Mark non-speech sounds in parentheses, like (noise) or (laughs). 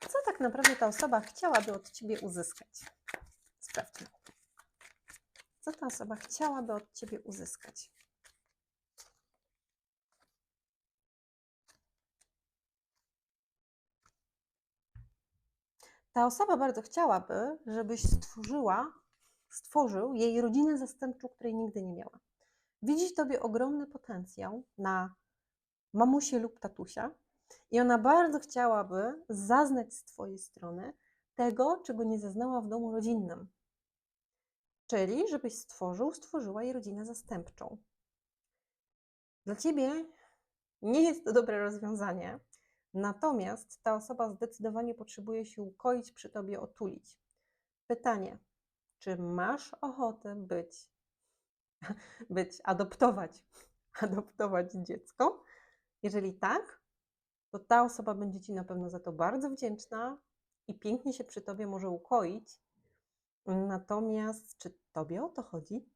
Co tak naprawdę ta osoba chciałaby od ciebie uzyskać? Sprawdźmy. Co ta osoba chciałaby od ciebie uzyskać? Ta osoba bardzo chciałaby, żebyś stworzyła, stworzył jej rodzinę zastępczą, której nigdy nie miała. Widzi w tobie ogromny potencjał na mamusię lub tatusia i ona bardzo chciałaby zaznać z twojej strony tego, czego nie zaznała w domu rodzinnym. Czyli, żebyś stworzył, stworzyła jej rodzinę zastępczą. Dla ciebie nie jest to dobre rozwiązanie, natomiast ta osoba zdecydowanie potrzebuje się ukoić, przy tobie otulić. Pytanie, czy masz ochotę być, (laughs) być, adoptować, (laughs) adoptować dziecko? Jeżeli tak, to ta osoba będzie ci na pewno za to bardzo wdzięczna i pięknie się przy tobie może ukoić. Natomiast czy tobie o to chodzi?